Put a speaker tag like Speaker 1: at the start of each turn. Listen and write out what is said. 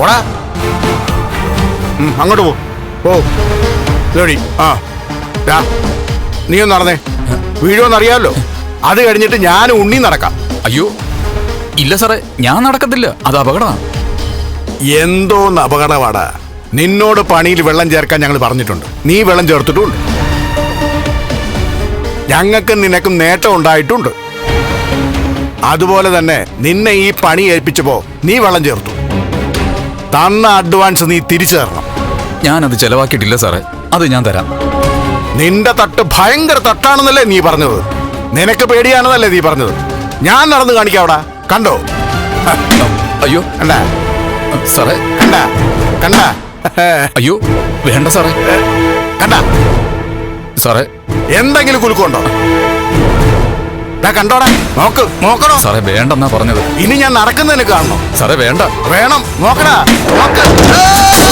Speaker 1: ഓടാ അങ്ങോട്ട് പോ. ഓ ഇതോടി. ആ ദാ, നീ ഒന്ന് നടന്നേ. വീഴുമെന്നറിയാമല്ലോ അത് കഴിഞ്ഞിട്ട് ഞാൻ ഉണ്ണി നടക്കാം.
Speaker 2: അയ്യോ ഇല്ല സാറേ ഞാൻ നടക്കത്തില്ല. അത് അപകടമാണ്
Speaker 1: എന്തോന്ന് അപകടമാടാ? നിന്നോട് പണിയിൽ വെള്ളം ചേർക്കാൻ ഞങ്ങൾ പറഞ്ഞിട്ടുണ്ട്. നീ വെള്ളം ചേർത്തിട്ടുണ്ട്. ഞങ്ങൾക്കും നിനക്കും നേട്ടം ഉണ്ടായിട്ടുണ്ട്. അതുപോലെ തന്നെ നിന്നെ ഈ പണി ഏൽപ്പിച്ചപ്പോ നീ വെള്ളം ചേർത്തു. തന്ന അഡ്വാൻസ് നീ തിരിച്ചു തരണം
Speaker 2: ഞാനത് ചെലവാക്കിയിട്ടില്ല സാറേ. അത് ഞാൻ തരാം.
Speaker 1: നിന്റെ തട്ട് ഭയങ്കര തട്ടാണെന്നല്ലേ നീ പറഞ്ഞത്? നിനക്ക് പേടിയാണെന്നല്ലേ നീ പറഞ്ഞത്? ഞാൻ നടന്നു കാണിക്കാം അവിടെ. കണ്ടോ?
Speaker 2: അയ്യോ.
Speaker 1: കണ്ട?
Speaker 2: സാറേ.
Speaker 1: കണ്ട? കണ്ട?
Speaker 2: അയ്യോ വേണ്ട സാറേ.
Speaker 1: കണ്ട?
Speaker 2: സാറേ.
Speaker 1: എന്തെങ്കിലും കുലുക്കുണ്ടോ കണ്ടോടാ. നോക്ക് നോക്കണോ?
Speaker 2: സാറേ വേണ്ടെന്നാ പറഞ്ഞത്.
Speaker 1: ഇനി ഞാൻ നടക്കുന്നതിന് കാണണം.
Speaker 2: സാറേ വേണ്ട.
Speaker 1: വേണം. നോക്കടാ. നോക്ക്!